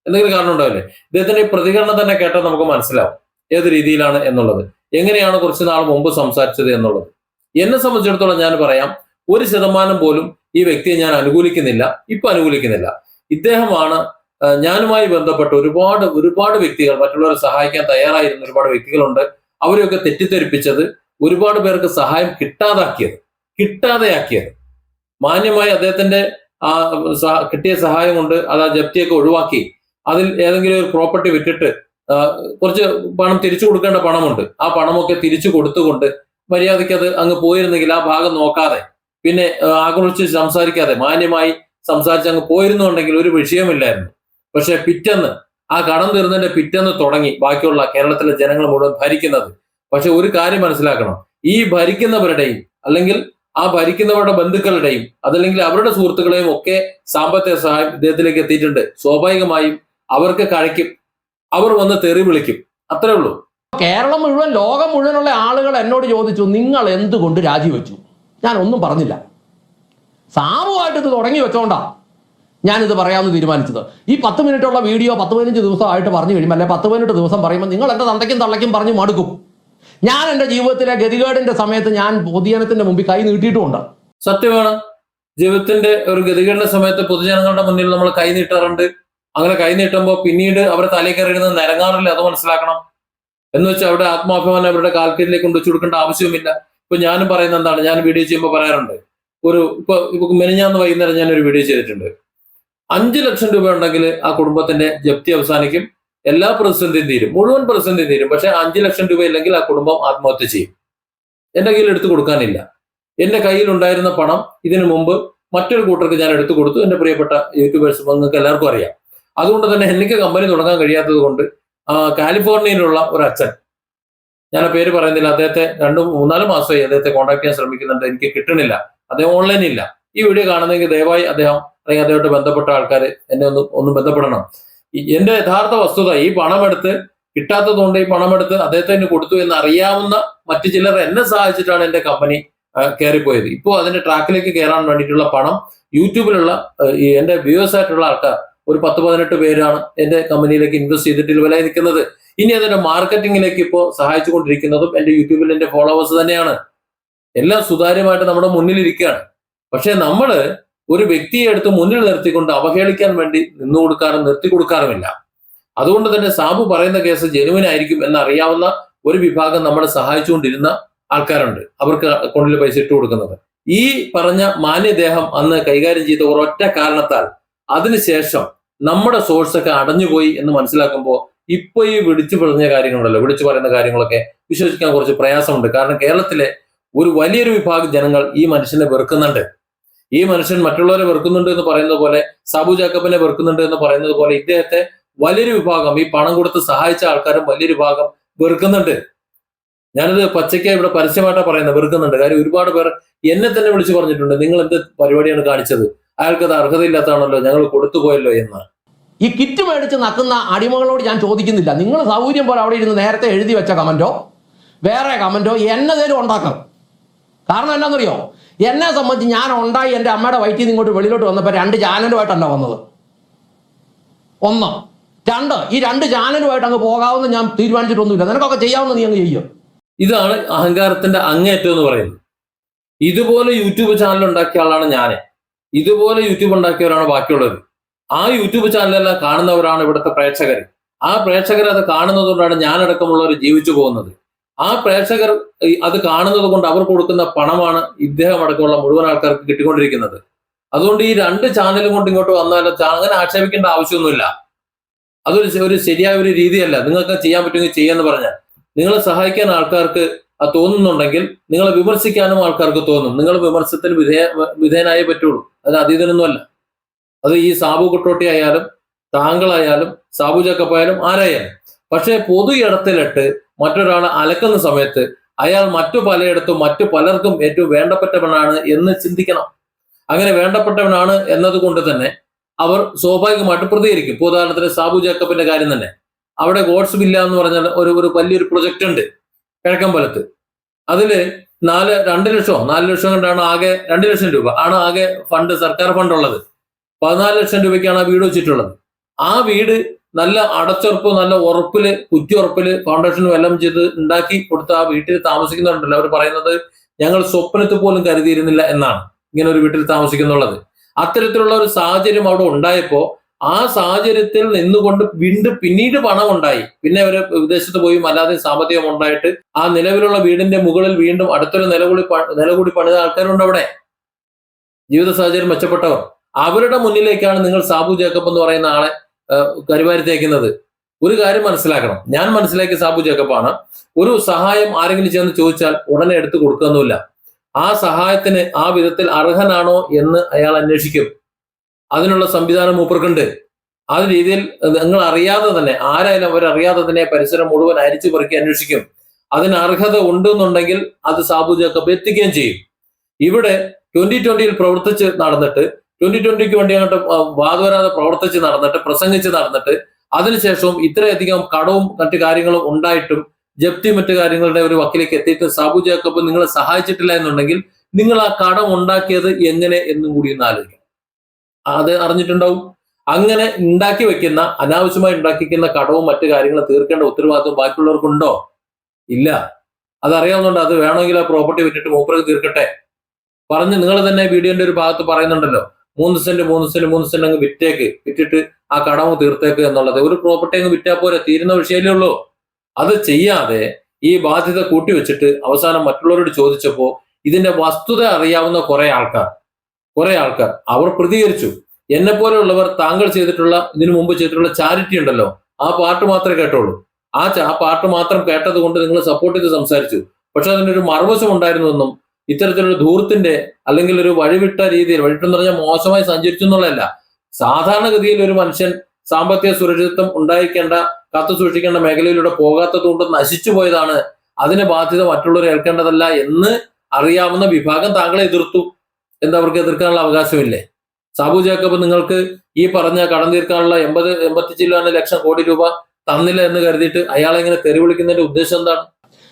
എന്തെങ്കിലും കാരണം ഉണ്ടാവില്ലേ? ഇദ്ദേഹത്തിന്റെ ഈ പ്രതികരണം തന്നെ കേട്ടാൽ നമുക്ക് മനസ്സിലാവും. ഏത് രീതിയിലാണ് എന്നുള്ളത്. എങ്ങനെയാണ് കുറച്ച് നാൾ മുമ്പ് സംസാരിച്ചത് എന്നുള്ളത്. എന്നെ സംബന്ധിച്ചിടത്തോളം ഞാൻ പറയാം ഒരു ശതമാനം പോലും ഈ വ്യക്തിയെ ഞാൻ അനുകൂലിക്കുന്നില്ല ഇപ്പൊ അനുകൂലിക്കുന്നില്ല. ഇദ്ദേഹമാണ് ഞാനുമായി ബന്ധപ്പെട്ട ഒരുപാട് ഒരുപാട് വ്യക്തികൾ മറ്റുള്ളവരെ സഹായിക്കാൻ തയ്യാറായിരുന്ന ഒരുപാട് വ്യക്തികളുണ്ട്. അവരെയൊക്കെ തെറ്റിദ്ധരിപ്പിച്ചത് ഒരുപാട് പേർക്ക് സഹായം കിട്ടാതാക്കിയത് കിട്ടാതെയാക്കിയത്. മാന്യമായി അദ്ദേഹത്തിന്റെ ആ കിട്ടിയ സഹായം കൊണ്ട് അത് ആ ജപ്തിയൊക്കെ ഒഴിവാക്കി. അതിൽ ഏതെങ്കിലും ഒരു പ്രോപ്പർട്ടി വിറ്റിട്ട് കുറച്ച് പണം തിരിച്ചു കൊടുക്കേണ്ട പണമുണ്ട്. ആ പണമൊക്കെ തിരിച്ചു കൊടുത്തുകൊണ്ട് മര്യാദയ്ക്ക് അത് അങ്ങ് പോയിരുന്നെങ്കിൽ ആ ഭാഗം നോക്കാതെ പിന്നെ ആക്രമിച്ച് സംസാരിക്കാതെ മാന്യമായി സംസാരിച്ച് അങ്ങ് പോയിരുന്നുണ്ടെങ്കിൽ ഒരു വിഷയമില്ലായിരുന്നു. പക്ഷെ പിറ്റന്ന് ആ കടം തീർന്നതിന്റെ പിറ്റന്ന് തുടങ്ങി ബാക്കിയുള്ള കേരളത്തിലെ ജനങ്ങൾ മുഴുവൻ ഭരിക്കുന്നത്. പക്ഷെ ഒരു കാര്യം മനസ്സിലാക്കണം. ഈ ഭരിക്കുന്നവരുടെയും അല്ലെങ്കിൽ ആ ഭരിക്കുന്നവരുടെ ബന്ധുക്കളുടെയും അതല്ലെങ്കിൽ അവരുടെ സുഹൃത്തുക്കളെയും ഒക്കെ സാമ്പത്തിക സഹായം ഇദ്ദേഹത്തിലേക്ക് എത്തിയിട്ടുണ്ട്. സ്വാഭാവികമായും അവർക്ക് കഴിക്കും അവർ വന്ന് തെറി വിളിക്കും. അത്രേ ഉള്ളൂ. കേരളം മുഴുവൻ ലോകം മുഴുവനുള്ള ആളുകൾ എന്നോട് ചോദിച്ചു നിങ്ങൾ എന്തുകൊണ്ട് രാജിവെച്ചു? ഞാൻ ഒന്നും പറഞ്ഞില്ല. സാമുവായിട്ട് ഇത് തുടങ്ങി വെച്ചോണ്ടാ ഞാനിത് പറയാമെന്ന് തീരുമാനിച്ചത്. ഈ പത്ത് മിനിറ്റുള്ള വീഡിയോ പത്ത് പതിനഞ്ച് ദിവസമായിട്ട് പറഞ്ഞു കഴിയുമ്പോൾ അല്ലെ പത്ത് പതിനെട്ട് ദിവസം പറയുമ്പോൾ നിങ്ങൾ എന്റെ തന്തയ്ക്കും തള്ളയ്ക്കും പറഞ്ഞു മടുക്കും. ഞാൻ എന്റെ ജീവിതത്തിലെ ഗതികേടിന്റെ സമയത്ത് ഞാൻ പൊതുജനത്തിന്റെ മുമ്പിൽ കൈ നീട്ടിയിട്ടുമുണ്ട്. സത്യമാണ്. ജീവിതത്തിന്റെ ഒരു ഗതികേടിന്റെ സമയത്ത് പൊതുജനങ്ങളുടെ മുന്നിൽ നമ്മൾ കൈ നീട്ടാറുണ്ട്. അങ്ങനെ കൈ നീട്ടുമ്പോൾ പിന്നീട് അവരെ തലയിൽ കയറിയിരുന്നത് നിരങ്ങാറില്ല അത് മനസ്സിലാക്കണം. എന്ന് വെച്ചാൽ അവരുടെ ആത്മാഭിമാനം അവരുടെ കാൽക്കീഴിലേക്ക് കൊണ്ടുവച്ചു കൊടുക്കേണ്ട ആവശ്യവുമില്ല. ഇപ്പൊ ഞാനും പറയുന്ന എന്താണ്? ഞാൻ വീഡിയോ ചെയ്യുമ്പോൾ പറയാറുണ്ട്. ഒരു ഇപ്പൊ ഇപ്പൊ മെനിഞ്ഞാന്ന് വൈകുന്നേരം ഞാൻ ഒരു വീഡിയോ ചെയ്തിട്ടുണ്ട്. അഞ്ചു ലക്ഷം രൂപ ഉണ്ടെങ്കിൽ ആ കുടുംബത്തിന്റെ ജപ്തി അവസാനിക്കും. എല്ലാ പ്രതിസന്ധിയും തീരും. മുഴുവൻ പ്രതിസന്ധിയും തീരും. പക്ഷെ അഞ്ചു ലക്ഷം രൂപ ഇല്ലെങ്കിൽ ആ കുടുംബം ആത്മഹത്യ ചെയ്യും. എന്റെ കയ്യിൽ എടുത്തു കൊടുക്കാനില്ല. എന്റെ കയ്യിൽ ഉണ്ടായിരുന്ന പണം ഇതിനു മുമ്പ് മറ്റൊരു കൂട്ടർക്ക് ഞാൻ എടുത്തു കൊടുത്തു. എന്റെ പ്രിയപ്പെട്ട യൂട്യൂബേഴ്സ് നിങ്ങൾക്ക് എല്ലാവർക്കും അറിയാം. അതുകൊണ്ട് തന്നെ എനിക്ക് കമ്പനി തുടങ്ങാൻ കഴിയാത്തത് കൊണ്ട് കാലിഫോർണിയയിലുള്ള ഒരു അച്ഛൻ ഞാൻ പേര് പറയുന്നില്ല അദ്ദേഹത്തെ രണ്ടു മൂന്നാൽ മാസമായി അദ്ദേഹത്തെ കോൺടാക്ട് ചെയ്യാൻ ശ്രമിക്കുന്നുണ്ട്. എനിക്ക് കിട്ടണില്ല. അദ്ദേഹം ഓൺലൈനില്ല ഈ വീഡിയോ കാണുന്നെങ്കിൽ ദയവായി അദ്ദേഹം അല്ലെങ്കിൽ അദ്ദേഹമായിട്ട് ബന്ധപ്പെട്ട ആൾക്കാർ എന്നെ ഒന്ന് ഒന്ന് ബന്ധപ്പെടണം. എന്റെ യഥാർത്ഥ വസ്തുത ഈ പണമെടുത്ത് കിട്ടാത്തതുകൊണ്ട് ഈ പണമെടുത്ത് അദ്ദേഹത്തിന് കൊടുത്തു എന്ന് അറിയാവുന്ന മറ്റു ചിലർ എന്നെ സഹായിച്ചിട്ടാണ് എന്റെ കമ്പനി കയറിപ്പോയത്. ഇപ്പോൾ അതിന്റെ ട്രാക്കിലേക്ക് കയറാൻ വേണ്ടിയിട്ടുള്ള പണം യൂട്യൂബിലുള്ള എന്റെ വ്യൂവേഴ്സ് ആയിട്ടുള്ള ആൾക്കാർ ഒരു പത്ത് പതിനെട്ട് പേരാണ് എന്റെ കമ്പനിയിലേക്ക് ഇൻവെസ്റ്റ് ചെയ്തിട്ട് വില നിൽക്കുന്നത്. ഇനി അതിന്റെ മാർക്കറ്റിംഗിലേക്ക് ഇപ്പോൾ സഹായിച്ചുകൊണ്ടിരിക്കുന്നതും എന്റെ യൂട്യൂബിൽ എന്റെ ഫോളോവേഴ്സ് തന്നെയാണ്. എല്ലാം സുതാര്യമായിട്ട് നമ്മുടെ മുന്നിലിരിക്കുകയാണ്. പക്ഷെ നമ്മൾ ഒരു വ്യക്തിയെ എടുത്ത് മുന്നിൽ നിർത്തിക്കൊണ്ട് അവഹേളിക്കാൻ വേണ്ടി നിന്നു കൊടുക്കാനും നിർത്തി കൊടുക്കാറുമില്ല അതുകൊണ്ട് തന്നെ സാബു പറയുന്ന കേസ് ജനുവിൻ ആയിരിക്കും എന്നറിയാവുന്ന ഒരു വിഭാഗം നമ്മളെ സഹായിച്ചുകൊണ്ടിരുന്ന ആൾക്കാരുണ്ട്. അവർക്ക് അക്കൗണ്ടിൽ പൈസ ഇട്ട് കൊടുക്കുന്നത്. ഈ പറഞ്ഞ മാന്യദേഹം അന്ന് കൈകാര്യം ചെയ്ത ഒരൊറ്റ കാരണത്താൽ അതിനുശേഷം നമ്മുടെ സോഴ്സ് ഒക്കെ അടഞ്ഞുപോയി എന്ന് മനസ്സിലാക്കുമ്പോൾ ഇപ്പൊ ഈ വിളിച്ചു പറഞ്ഞ കാര്യങ്ങളുണ്ടല്ലോ. വിളിച്ചു പറയുന്ന കാര്യങ്ങളൊക്കെ വിശ്വസിക്കാൻ കുറച്ച് പ്രയാസമുണ്ട്. കാരണം കേരളത്തിലെ ഒരു വലിയൊരു വിഭാഗം ജനങ്ങൾ ഈ മനുഷ്യനെ വെറുക്കുന്നുണ്ട്. ഈ മനുഷ്യൻ മറ്റുള്ളവരെ വെറുക്കുന്നുണ്ട് എന്ന് പറയുന്നത് പോലെ സാബു ജാക്കബിനെ വെറുക്കുന്നുണ്ട് എന്ന് പറയുന്നത് പോലെ ഇദ്ദേഹത്തെ വലിയൊരു വിഭാഗം ഈ പണം കൊടുത്ത് സഹായിച്ച ആൾക്കാരും വലിയൊരു വിഭാഗം വെറുക്കുന്നുണ്ട്. ഞാനത് പച്ചയ്ക്ക് ഇവിടെ പരസ്യമായിട്ടാണ് പറയുന്നത് വെറുക്കുന്നുണ്ട്. കാര്യം ഒരുപാട് പേർ എന്നെ തന്നെ വിളിച്ചു പറഞ്ഞിട്ടുണ്ട് നിങ്ങൾ എന്ത് പരിപാടിയാണ് കാണിച്ചത്? അയാൾക്കത് അർഹതയില്ലാത്തതാണല്ലോ ഞങ്ങൾ കൊടുത്തുപോയല്ലോ എന്ന്. ഈ കിറ്റ് മേടിച്ച് നക്കുന്ന അടിമകളോട് ഞാൻ ചോദിക്കുന്നില്ല. നിങ്ങൾ സൗകര്യം പോലെ അവിടെ ഇരുന്ന് നേരത്തെ എഴുതി വെച്ച കമന്റോ വേറെ കമന്റോ എന്നതേലും ഉണ്ടാക്കണം. കാരണം എന്നാണെന്നറിയോ എന്നെ സംബന്ധിച്ച് ഞാൻ ഉണ്ടായി എന്റെ അമ്മയുടെ വയറ്റിൽ നിന്ന് ഇങ്ങോട്ട് വെളിയിലോട്ട് വന്നപ്പോൾ രണ്ട് ചാനലുമായിട്ടല്ല വന്നത്. ഒന്ന്. രണ്ട്. ഈ രണ്ട് ചാനലുമായിട്ട് അങ്ങ് പോകാവുന്ന ഞാൻ തീരുമാനിച്ചിട്ടൊന്നുമില്ല. നിനക്കൊക്കെ ചെയ്യാവുന്ന നീ അങ്ങ് ചെയ്യും. ഇതാണ് അഹങ്കാരത്തിന്റെ അങ്ങേറ്റം എന്ന് പറയുന്നത്. ഇതുപോലെ യൂട്യൂബ് ചാനൽ ഉണ്ടാക്കിയ ആളാണ് ഞാൻ ഇതുപോലെ യൂട്യൂബ് ഉണ്ടാക്കിയവരാണ് ബാക്കിയുള്ളത്. ആ യൂട്യൂബ് ചാനലെല്ലാം കാണുന്നവരാണ് ഇവിടുത്തെ പ്രേക്ഷകർ ആ പ്രേക്ഷകരെ അത് കാണുന്നതുകൊണ്ടാണ് ഞാനടക്കമുള്ളവർ ജീവിച്ചു പോകുന്നത്. ആ പ്രേക്ഷകർ അത് കാണുന്നത് കൊണ്ട് അവർ കൊടുക്കുന്ന പണമാണ് ഇദ്ദേഹം അടക്കമുള്ള മുഴുവൻ ആൾക്കാർക്ക് കിട്ടിക്കൊണ്ടിരിക്കുന്നത്. അതുകൊണ്ട് ഈ രണ്ട് ചാനലും കൊണ്ട് ഇങ്ങോട്ട് വന്നാൽ അങ്ങനെ ആക്ഷേപിക്കേണ്ട ആവശ്യമൊന്നുമില്ല. അതൊരു ഒരു ശരിയായ ഒരു രീതിയല്ല. നിങ്ങൾക്ക് ചെയ്യാൻ പറ്റുമെങ്കിൽ ചെയ്യാന്ന് പറഞ്ഞാൽ. നിങ്ങളെ സഹായിക്കാൻ ആൾക്കാർക്ക് തോന്നുന്നുണ്ടെങ്കിൽ നിങ്ങളെ വിമർശിക്കാനും ആൾക്കാർക്ക് തോന്നും. നിങ്ങൾ വിമർശത്തിന് വിധേയ വിധേയനായേ പറ്റുള്ളൂ. അത് അതീതനൊന്നുമല്ല. അത് ഈ സാബു കുട്ടോട്ടി ആയാലും താങ്കളായാലും സാബു ജക്കപ്പായാലും ആരായാലും. പക്ഷേ പൊതു ഇടത്തിലിട്ട് മറ്റൊരാളെ അലക്കുന്ന സമയത്ത് അയാൾ മറ്റു പലയിടത്തും മറ്റു പലർക്കും ഏറ്റവും വേണ്ടപ്പെട്ടവനാണ് എന്ന് ചിന്തിക്കണം. അങ്ങനെ വേണ്ടപ്പെട്ടവനാണ് എന്നതുകൊണ്ട് തന്നെ അവർ സ്വാഭാവികമായിട്ട് പ്രതികരിക്കും. ഇപ്പൊ ഉദാഹരണത്തിന് സാബു ജേക്കബിന്റെ കാര്യം തന്നെ. അവിടെ ഗോഡ്സ് ബില്ല എന്ന് പറഞ്ഞാൽ ഒരു ഒരു വലിയൊരു പ്രൊജക്ട് ഉണ്ട് കിഴക്കമ്പലത്ത് അതിൽ നാല് രണ്ട് ലക്ഷമോ? നാല് ലക്ഷം കൊണ്ടാണ് ആകെ രണ്ട് ലക്ഷം രൂപ. ആണ് ആകെ ഫണ്ട് സർക്കാർ ഫണ്ട് ഉള്ളത് പതിനാല് ലക്ഷം രൂപയ്ക്കാണ് ആ വീട് വെച്ചിട്ടുള്ളത്. ആ വീട് നല്ല അടച്ചുറപ്പ് നല്ല ഉറപ്പിൽ കുറ്റി ഉറപ്പിൽ ഫൗണ്ടേഷനും എല്ലാം ചെയ്ത് ഉണ്ടാക്കി കൊടുത്ത ആ വീട്ടിൽ താമസിക്കുന്നുണ്ടല്ലോ. അവർ പറയുന്നത് ഞങ്ങൾ സ്വപ്നത്തിൽ പോലും കരുതിയിരുന്നില്ല എന്നാണ് ഇങ്ങനെ ഒരു വീട്ടിൽ താമസിക്കുന്നുള്ളത്. അത്തരത്തിലുള്ള ഒരു സാഹചര്യം അവിടെ ഉണ്ടായപ്പോ ആ സാഹചര്യത്തിൽ നിന്നുകൊണ്ട് വീണ്ടും പിന്നീട് പണം ഉണ്ടായി പിന്നെ അവർ വിദേശത്ത് പോയി അല്ലാതെ സാമ്പത്തികം ഉണ്ടായിട്ട് ആ നിലവിലുള്ള വീടിന്റെ മുകളിൽ വീണ്ടും അടുത്തൊരു നിലകൂടി നിലകൂടി പണിത ആൾക്കാരുണ്ട് അവിടെ. ജീവിത സാഹചര്യം മെച്ചപ്പെട്ടവർ. അവരുടെ മുന്നിലേക്കാണ് നിങ്ങൾ സാബു ജേക്കബ് എന്ന് പറയുന്ന ആളെ കരിവാരിത്തേക്കുന്നത്. ഒരു കാര്യം മനസ്സിലാക്കണം. ഞാൻ മനസ്സിലാക്കിയ സാബു ജേക്കബാണ് ഒരു സഹായം ആരെങ്കിലും ചെന്ന് ചോദിച്ചാൽ ഉടനെ എടുത്തു കൊടുക്കുന്നില്ല ആ സഹായത്തിന് ആ വിധത്തിൽ അർഹനാണോ എന്ന് അയാൾ അന്വേഷിക്കും. അതിനുള്ള സംവിധാനം മൂപ്പർക്കുണ്ട്. ആ രീതിയിൽ നിങ്ങൾ അറിയാതെ തന്നെ ആരായാലും അവരറിയാതെ തന്നെ പരിസരം മുഴുവൻ അരിച്ചു പെറുക്കി അന്വേഷിക്കും. അതിന് അർഹത ഉണ്ടെന്നുണ്ടെങ്കിൽ അത് സാബു ജേക്കബ് എത്തിക്കുകയും ചെയ്യും. ഇവിടെ ട്വന്റി ട്വന്റിയിൽ പ്രവർത്തിച്ച് നടന്നിട്ട് ട്വന്റി ട്വന്റിക്ക് വേണ്ടി അങ്ങോട്ട് വാതുവരാതെ പ്രവർത്തിച്ച് നടന്നിട്ട് പ്രസംഗിച്ച് നടന്നിട്ട് അതിനുശേഷവും ഇത്രയധികം കടവും മറ്റു കാര്യങ്ങളും ഉണ്ടായിട്ടും ജപ്തി മറ്റു കാര്യങ്ങളുടെ ഒരു വക്കിലേക്ക് എത്തിയിട്ട് സാബു ജേക്കബ് നിങ്ങളെ സഹായിച്ചിട്ടില്ല എന്നുണ്ടെങ്കിൽ നിങ്ങൾ ആ കടം ഉണ്ടാക്കിയത് എങ്ങനെ എന്നും കൂടി ഒന്ന് ആലോചിക്കണം. അത് അറിഞ്ഞിട്ടുണ്ടാവും. അങ്ങനെ ഉണ്ടാക്കി വെക്കുന്ന അനാവശ്യമായി ഉണ്ടാക്കിക്കുന്ന കടവും മറ്റു കാര്യങ്ങളും തീർക്കേണ്ട ഉത്തരവാദിത്വം ബാക്കിയുള്ളവർക്കുണ്ടോ? ഇല്ല. അതറിയാവുന്നുണ്ട് അത് വേണമെങ്കിൽ ആ പ്രോപ്പർട്ടി വിറ്റിട്ട് മൂപ്പർക്ക് തീർക്കട്ടെ. പറഞ്ഞ് നിങ്ങൾ തന്നെ വീഡിയോന്റെ ഒരു ഭാഗത്ത് പറയുന്നുണ്ടല്ലോ. മൂന്ന് സെന്റ് മൂന്ന് സെന്റ് മൂന്ന് സെന്റ് അങ്ങ് വിറ്റേക്ക്. വിറ്റിട്ട് ആ കടമ തീർത്തേക്ക് എന്നുള്ളത്. ഒരു പ്രോപ്പർട്ടി അങ്ങ് വിറ്റാ പോലെ തീരുന്ന വിഷയമല്ലേ ഉള്ളൂ. അത് ചെയ്യാതെ ഈ ബാധ്യത കൂട്ടിവെച്ചിട്ട് അവസാനം മറ്റുള്ളവരോട് ചോദിച്ചപ്പോ ഇതിന്റെ വസ്തുത അറിയാവുന്ന കുറെ ആൾക്കാർ കുറെ ആൾക്കാർ അവർ പ്രതികരിച്ചു. എന്നെ പോലെയുള്ളവർ താങ്കൾ ചെയ്തിട്ടുള്ള ഇതിനു മുമ്പ് ചെയ്തിട്ടുള്ള ചാരിറ്റി ഉണ്ടല്ലോ ആ പാട്ട് മാത്രമേ കേട്ടോളൂ. ആ ആ പാട്ട് മാത്രം കേട്ടത് കൊണ്ട് നിങ്ങൾ സപ്പോർട്ട് ചെയ്ത് സംസാരിച്ചു. പക്ഷെ അതിനൊരു മറുവശം ഉണ്ടായിരുന്നുവെന്നും ഇത്തരത്തിലൊരു ധൂർത്തിന്റെ അല്ലെങ്കിൽ ഒരു വഴിവിട്ട രീതിയിൽ വഴിവിട്ടെന്ന് പറഞ്ഞാൽ മോശമായി സഞ്ചരിച്ചു എന്നുള്ളതല്ല. സാധാരണഗതിയിൽ ഒരു മനുഷ്യൻ സാമ്പത്തിക സുരക്ഷിതത്വം ഉണ്ടായിരിക്കേണ്ട കാത്തു സൂക്ഷിക്കേണ്ട മേഖലയിലൂടെ പോകാത്തത് കൊണ്ട് നശിച്ചു പോയതാണ് അതിന് ബാധ്യത മറ്റുള്ളവർ ഏൽക്കേണ്ടതല്ല എന്ന് അറിയാവുന്ന വിഭാഗം താങ്കളെ എതിർത്തു എന്തവർക്ക് എതിർക്കാനുള്ള അവകാശമില്ലേ? സാബു ജേക്കബ് നിങ്ങൾക്ക് ഈ പറഞ്ഞ കടം തീർക്കാനുള്ള എൺപത് എൺപത്തി ചില്ലാന ലക്ഷം കോടി രൂപ തന്നില്ല എന്ന് കരുതിയിട്ട് അയാളെ ഇങ്ങനെ തെരുവിളിക്കുന്നതിന്റെ ഉദ്ദേശം എന്താണ്?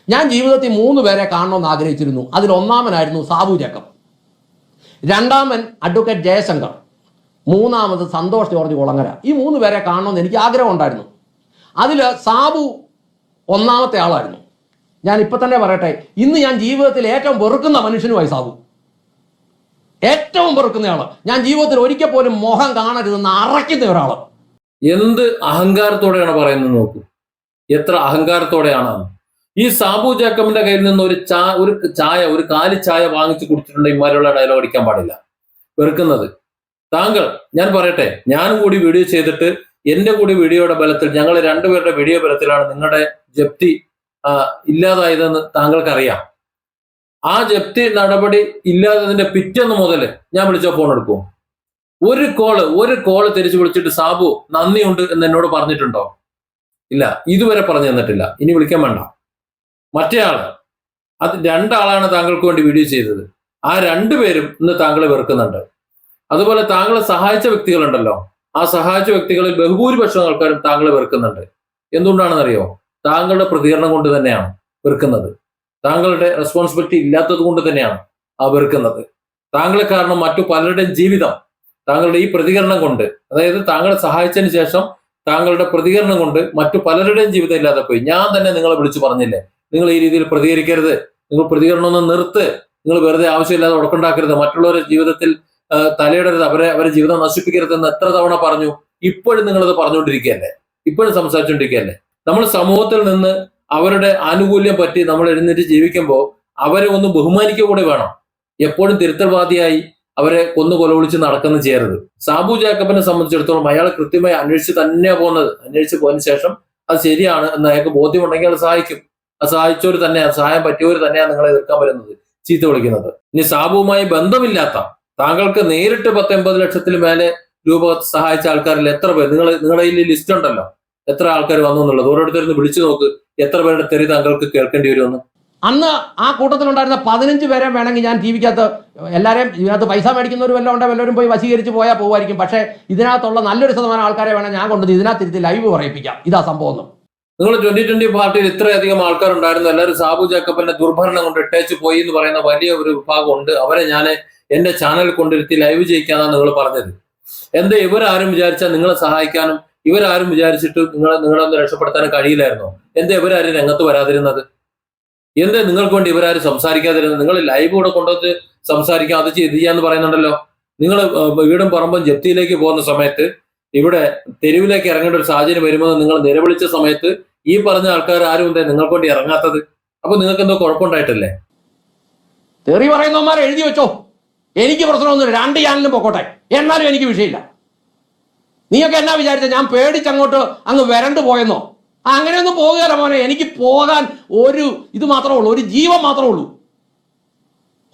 ഞാൻ ജീവിതത്തിൽ മൂന്ന് പേരെ കാണണമെന്ന് ആഗ്രഹിച്ചിരുന്നു. അതിൽ ഒന്നാമനായിരുന്നു സാബു ജേക്കബ്. രണ്ടാമൻ അഡ്വക്കേറ്റ് ജയശങ്കർ. മൂന്നാമത് സന്തോഷ് ജോർജ് കുളങ്ങര. ഈ മൂന്ന് പേരെ കാണണമെന്ന് എനിക്ക് ആഗ്രഹം ഉണ്ടായിരുന്നു. അതിൽ സാബു ഒന്നാമത്തെ ആളായിരുന്നു. ഞാൻ ഇപ്പം തന്നെ പറയട്ടെ ഇന്ന് ഞാൻ ജീവിതത്തിൽ ഏറ്റവും വെറുക്കുന്ന മനുഷ്യനുമായി സാബു. ഏറ്റവും വെറുക്കുന്നയാൾ ഞാൻ ജീവിതത്തിൽ ഒരിക്കൽ പോലും മുഖം കാണരുതെന്ന് അറയ്ക്കുന്ന ഒരാൾ. എന്ത് അഹങ്കാരത്തോടെയാണ് പറയുന്നത് നോക്കൂ. എത്ര അഹങ്കാരത്തോടെയാണ്. ഈ സാബു ജാക്കബിന്റെ കയ്യിൽ നിന്ന് ഒരു ചാ ഒരു ചായ ഒരു കാലി ചായ വാങ്ങിച്ചു കുടിച്ചിട്ടുണ്ടെങ്കിൽ ഇമാരുള്ള ഡയലോഗ് അടിക്കാൻ പാടില്ല. വെറുക്കുന്നത്. താങ്കൾ ഞാൻ പറയട്ടെ ഞാനും കൂടി വീഡിയോ ചെയ്തിട്ട് എന്റെ കൂടി വീഡിയോയുടെ ബലത്തിൽ ഞങ്ങൾ രണ്ടുപേരുടെ വീഡിയോ ബലത്തിലാണ് നിങ്ങളുടെ ജപ്തി ഇല്ലാതായതെന്ന് താങ്കൾക്കറിയാം. ആ ജപ്തി നടപടി ഇല്ലാത്തതിന്റെ പിറ്റേന്ന് മുതൽ ഞാൻ വിളിച്ച ഫോൺ എടുക്കും. ഒരു കോൾ ഒരു കോൾ തിരിച്ചു വിളിച്ചിട്ട് സാബു നന്ദിയുണ്ട് എന്ന് എന്നോട് പറഞ്ഞിട്ടുണ്ടോ? ഇല്ല ഇതുവരെ പറഞ്ഞു തന്നിട്ടില്ല. ഇനി വിളിക്കാൻ വേണ്ട. മറ്റേ ആൾ അത് രണ്ടാളാണ് താങ്കൾക്ക് വേണ്ടി വീഡിയോ ചെയ്തത്. ആ രണ്ടു പേരും ഇന്ന് താങ്കളെ വെറുക്കുന്നുണ്ട്. അതുപോലെ താങ്കളെ സഹായിച്ച വ്യക്തികളുണ്ടല്ലോ. ആ സഹായിച്ച വ്യക്തികളിൽ ബഹുഭൂരിപക്ഷം ആൾക്കാരും താങ്കളെ വെറുക്കുന്നുണ്ട്. എന്തുകൊണ്ടാണെന്നറിയോ? താങ്കളുടെ പ്രതികരണം കൊണ്ട് തന്നെയാണ് വെറുക്കുന്നത്. താങ്കളുടെ റെസ്പോൺസിബിലിറ്റി ഇല്ലാത്തത് കൊണ്ട് തന്നെയാണ് ആ വെറുക്കുന്നത്. താങ്കളെ കാരണം മറ്റു പലരുടെയും ജീവിതം താങ്കളുടെ ഈ പ്രതികരണം കൊണ്ട് അതായത് താങ്കളെ സഹായിച്ചതിന് ശേഷം താങ്കളുടെ പ്രതികരണം കൊണ്ട് മറ്റു പലരുടെയും ജീവിതം ഇല്ലാതെ പോയി. ഞാൻ തന്നെ നിങ്ങളെ വിളിച്ചു പറഞ്ഞില്ലേ? നിങ്ങൾ ഈ രീതിയിൽ പ്രതികരിക്കരുത്. നിങ്ങൾ പ്രതികരണം ഒന്ന് നിർത്ത്. നിങ്ങൾ വെറുതെ ആവശ്യമില്ലാതെ ഉടക്കുണ്ടാക്കരുത് മറ്റുള്ളവരുടെ ജീവിതത്തിൽ തലയിടരുത്. അവരെ അവരെ ജീവിതം നശിപ്പിക്കരുത് എന്ന് എത്ര തവണ പറഞ്ഞു. ഇപ്പോഴും നിങ്ങളത് പറഞ്ഞുകൊണ്ടിരിക്കുകയല്ലേ? ഇപ്പോഴും സംസാരിച്ചുകൊണ്ടിരിക്കുകയല്ലേ? നമ്മൾ സമൂഹത്തിൽ നിന്ന് അവരുടെ ആനുകൂല്യം പറ്റി നമ്മൾ എഴുന്നേറ്റ് ജീവിക്കുമ്പോൾ അവരെ ഒന്ന് ബഹുമാനിക്കുക കൂടെ വേണം. എപ്പോഴും തിരുത്തൽവാദിയായി അവരെ കൊന്നു കൊലവിളിച്ച് നടക്കുന്ന ചെയ്യരുത്. സാബു ജാക്കബിനെ സംബന്ധിച്ചിടത്തോളം അയാൾ കൃത്യമായി അന്വേഷിച്ച് തന്നെയാണ് പോകുന്നത്. അന്വേഷിച്ച് പോയതിനു ശേഷം അത് ശരിയാണ് എന്ന് അയാൾക്ക് ബോധ്യമുണ്ടെങ്കിൽ അത് സഹായിക്കും. സഹായിച്ചവർ തന്നെയാണ് സഹായം പറ്റിയവർ തന്നെയാണ് നിങ്ങളെ എതിർക്കാൻ വരുന്നത് ചീത്ത വിളിക്കുന്നത്. ഇനി സാബുവുമായി ബന്ധമില്ലാത്ത താങ്കൾക്ക് നേരിട്ട് പത്ത് എൺപത് ലക്ഷത്തിൽ മേലെ രൂപ സഹായിച്ച ആൾക്കാരിൽ എത്ര പേര് നിങ്ങൾ നിങ്ങളുടെ ഈ ലിസ്റ്റ് ഉണ്ടല്ലോ. എത്ര ആൾക്കാർ വന്നു എന്നുള്ളത്? ഓരോരുത്തരും വിളിച്ചു നോക്ക് എത്ര പേരുടെ തെറി താങ്കൾക്ക് കേൾക്കേണ്ടി വരുമെന്ന്. അന്ന് ആ കൂട്ടത്തിലുണ്ടായിരുന്ന പതിനഞ്ച് പേരെ വേണമെങ്കിൽ ഞാൻ ടി വിക്കകത്ത് എല്ലാവരെയും ഇതിനകത്ത് പൈസ മേടിക്കുന്നവരും എല്ലാം ഉണ്ടെങ്കിൽ എല്ലാവരും പോയി വശീകരിച്ച് പോയാൽ പോകുമായിരിക്കും പക്ഷേ ഇതിനകത്തുള്ള നല്ലൊരു ശതമാനം ആൾക്കാരെ വേണം ഞാൻ കൊണ്ടത് ഇതിനകത്ത് ഇരുത്തി ലൈവ് പറയിപ്പിക്കാം. ഇതാ സംഭവം ഒന്നും. നിങ്ങൾ ട്വന്റി ട്വന്റി പാർട്ടിയിൽ ഇത്രയധികം ആൾക്കാരുണ്ടായിരുന്നു. എല്ലാവരും സാബു ജാക്കബിന്റെ ദുർഭരണം കൊണ്ട് ഇട്ടേച്ച് പോയി എന്ന് പറയുന്ന വലിയ ഒരു വിഭാഗം ഉണ്ട് അവരെ ഞാൻ എന്റെ ചാനൽ കൊണ്ടിരുത്തി ലൈവ് ചെയ്യിക്കാന്നാണ് നിങ്ങൾ പറഞ്ഞത്. എന്താ ഇവരാരും വിചാരിച്ചാൽ നിങ്ങളെ സഹായിക്കാനും ഇവരാരും വിചാരിച്ചിട്ട് നിങ്ങളെ നിങ്ങളെ ഒന്ന് രക്ഷപ്പെടുത്താനും കഴിയില്ലായിരുന്നോ? എന്താ ഇവരാരും രംഗത്ത് വരാതിരുന്നത്? എന്താ നിങ്ങൾക്ക് വേണ്ടി ഇവരാരും സംസാരിക്കാതിരുന്നത്? നിങ്ങൾ ലൈവ് കൂടെ കൊണ്ടുവന്ന് സംസാരിക്കാം അത് ചെയ്ത് ചെയ്യാന്ന് പറയുന്നുണ്ടല്ലോ. നിങ്ങൾ വീടും പറമ്പും ജപ്തിയിലേക്ക് പോകുന്ന സമയത്ത് ഇവിടെ തെരുവിലേക്ക് ഇറങ്ങേണ്ട ഒരു സാഹചര്യം വരുമ്പോൾ നിങ്ങൾ നിലവിളിച്ച സമയത്ത് ഈ പറഞ്ഞ ആൾക്കാർ ആരും എന്താ നിങ്ങൾക്ക് ഇറങ്ങാത്തത്? അപ്പൊ നിങ്ങൾക്ക് എന്തോ കുഴപ്പമുണ്ടായിട്ടല്ലേ? തെറി പറയുന്നവന്മാരെ എഴുതി വെച്ചോ. എനിക്ക് പ്രശ്നമൊന്നുമില്ല. രണ്ട് ചാനലും പൊക്കോട്ടെ. എന്നാലും എനിക്ക് വിഷയമില്ല. നീയൊക്കെ എന്നാ വിചാരിച്ച? ഞാൻ പേടിച്ചങ്ങോട്ട് അങ്ങ് വരണ്ടു പോയെന്നോ? അങ്ങനെയൊന്നും പോകുകയല്ല മോനെ. എനിക്ക് പോകാൻ ഒരു ഇത് മാത്രമേ ഉള്ളൂ. ഒരു ജീവൻ മാത്രമേ ഉള്ളൂ.